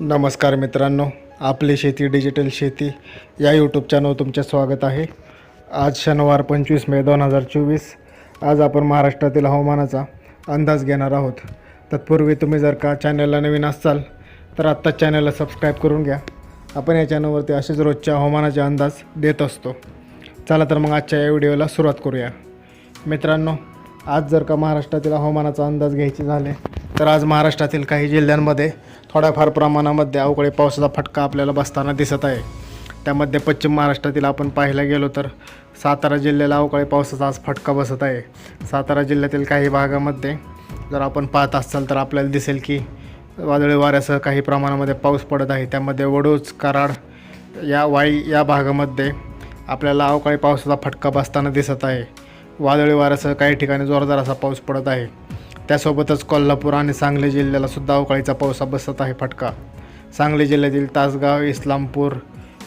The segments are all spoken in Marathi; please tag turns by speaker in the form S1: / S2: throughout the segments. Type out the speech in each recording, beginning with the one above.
S1: नमस्कार मित्रांनो आपली शेती डिजिटल शेती या यूट्यूब चॅनल तुमचे स्वागत आहे. आज शनिवार पंचवीस मे दोन हजार चोवीस. आज आपण महाराष्ट्रातील हवामानाचा अंदाज घेणार आहोत. तत्पूर्वी तुम्ही जर का चॅनलला नवीन असाल तर आत्ताच चॅनलला सबस्क्राईब करून घ्या. आपण या चॅनलवरती असेच रोजच्या हवामानाचे अंदाज देत असतो. चला तर मग आजच्या या व्हिडिओला सुरुवात करूया. मित्रांनो आज जर का महाराष्ट्रातील हवामानाचा अंदाज घ्यायचे झाले तर आज महाराष्ट्रातील काही जिल्ह्यांमध्ये थोड्याफार प्रमाणामध्ये अवकाळी पावसाचा फटका आपल्याला बसताना दिसत आहे. त्यामध्ये पश्चिम महाराष्ट्रातील आपण पाहायला गेलो तर सातारा जिल्ह्याला अवकाळी पावसाचा आज फटका बसत आहे. सातारा जिल्ह्यातील काही भागामध्ये जर आपण पाहत असाल तर आपल्याला दिसेल की वादळी वाऱ्यासह काही प्रमाणामध्ये पाऊस पडत आहे. त्यामध्ये वडूज कराड या वाई या भागामध्ये आपल्याला अवकाळी पावसाचा फटका बसताना दिसत आहे. वादळी वाऱ्यासह काही ठिकाणी जोरदार असा पाऊस पडत आहे. त्यासोबतच कोल्हापूर आणि सांगली जिल्ह्याला सुद्धा अवकाळीचा पाऊस बसत आहे फटका. सांगली जिल्ह्यातील तासगाव इस्लामपूर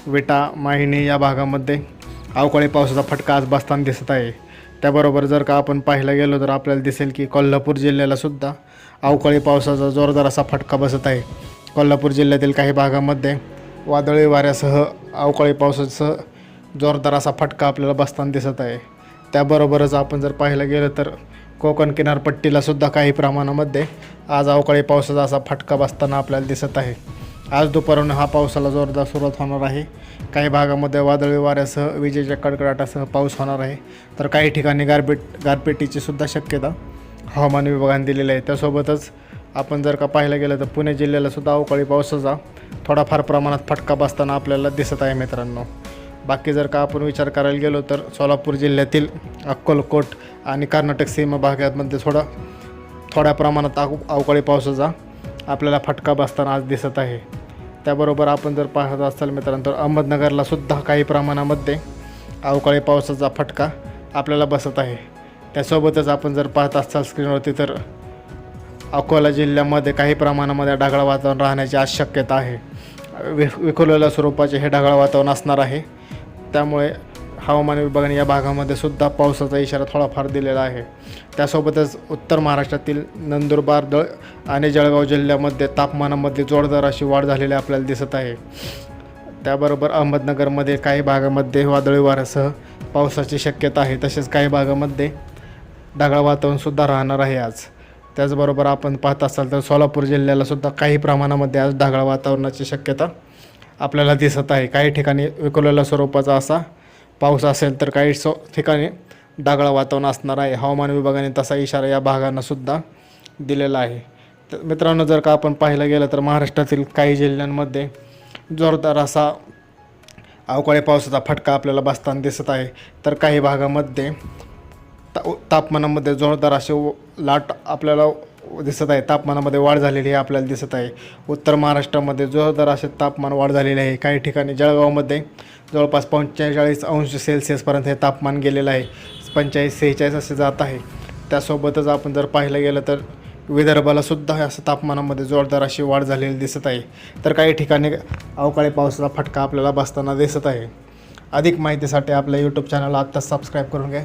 S1: विटा माहिनी या भागामध्ये अवकाळी पावसाचा फटका आज बसताना दिसत आहे. त्याबरोबर जर का आपण पाहायला गेलो तर आपल्याला दिसेल की कोल्हापूर जिल्ह्याला सुद्धा अवकाळी पावसाचा जोरदार असा फटका बसत आहे. कोल्हापूर जिल्ह्यातील काही भागामध्ये वादळी वाऱ्यासह अवकाळी पावसासह जोरदार असा फटका आपल्याला बसताना दिसत आहे. त्याबरोबरच आपण जर पाहायला गेलं तर कोकण किनारपट्टीला सुद्धा काही प्रमाणामध्ये आज अवकाळी पावसाचा असा फटका बसताना आपल्याला दिसत आहे. आज दुपारून हा पावसाला जोरदार सुरुवात होणार आहे. काही भागामध्ये वादळी वाऱ्यासह विजेच्या कडकडाटासह पाऊस होणार आहे. तर काही ठिकाणी गारपीट गारपिटीची सुद्धा शक्यता हवामान विभागाने दिलेली आहे. त्यासोबतच आपण जर का पाहायला गेलं तर पुणे जिल्ह्याला सुद्धा अवकाळी पावसाचा थोडाफार प्रमाणात फटका बसताना आपल्याला दिसत आहे मित्रांनो. बाकी जर का आपण विचार करायला गेलो तर सोलापूर जिल्ह्यातील अक्कलकोट आणि कर्नाटक सीमा भागामध्ये थोडा थोड्या प्रमाणात अव अवकाळी पावसाचा आपल्याला फटका बसताना आज दिसत आहे. त्याबरोबर आपण जर पाहत असाल मित्रांनो तर अहमदनगरला सुद्धा काही प्रमाणामध्ये अवकाळी पावसाचा फटका आपल्याला बसत आहे. त्यासोबतच आपण जर पाहत असाल स्क्रीनवरती तर अकोला जिल्ह्यामध्ये काही प्रमाणामध्ये ढगाळ वातावरण राहण्याची आज शक्यता आहे. वि विखुरलेल्या स्वरूपाचे हे ढगाळ वातावरण असणार आहे. त्यामुळे हवामान विभागाने या भागामध्ये सुद्धा पावसाचा इशारा थोडाफार दिलेला आहे. त्यासोबतच उत्तर महाराष्ट्रातील नंदुरबार दळ आणि जळगाव जिल्ह्यामध्ये तापमानामध्ये जोरदार अशी वाढ झालेली आपल्याला दिसत आहे. त्याबरोबर अहमदनगरमध्ये काही भागामध्ये वादळी वाऱ्यासह पावसाची शक्यता आहे. तसेच काही भागामध्ये ढगाळ वातावरणसुद्धा राहणार आहे आज. त्याचबरोबर आपण पाहत असाल तर सोलापूर जिल्ह्यालासुद्धा काही प्रमाणामध्ये आज ढगाळ वातावरणाची शक्यता आपल्याला दिसत आहे. काही ठिकाणी विखुरलेल्या स्वरूपाचा असा पाऊस असेल तर काही सो ठिकाणी ढगाळ वातावरण असणार आहे. हवामान विभागाने तसा इशारा या भागांना सुद्धा दिलेला आहे. तर मित्रांनो जर का आपण पाहायला गेलं तर महाराष्ट्रातील काही जिल्ह्यांमध्ये जोरदार असा अवकाळी पावसाचा फटका आपल्याला बसताना दिसत आहे. तर काही भागामध्ये ता तापमानामध्ये जोरदार असे लाट आपल्याला दिसत आहे. तापमानामध्ये वाढ झालेली आहे आपल्याला दिसत आहे. उत्तर महाराष्ट्रामध्ये जोरदार असे तापमान वाढ झालेले आहे. काही ठिकाणी जळगावमध्ये जवळपास पंचेचाळीस अंश सेल्सिअसपर्यंत हे तापमान गेलेलं आहे. पंचेचाळीस सेहेचाळीस असे जात आहे. त्यासोबतच आपण जर पाहिलं गेलं तर विदर्भाला सुद्धा असं तापमानामध्ये जोरदार अशी वाढ झालेली दिसत आहे. तर काही ठिकाणी अवकाळी पावसाचा फटका आपल्याला बसताना दिसत आहे. अधिक माहितीसाठी आपल्या यूट्यूब चॅनलला आत्ताच सबस्क्राईब करून घ्या.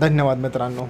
S1: धन्यवाद मित्रांनो.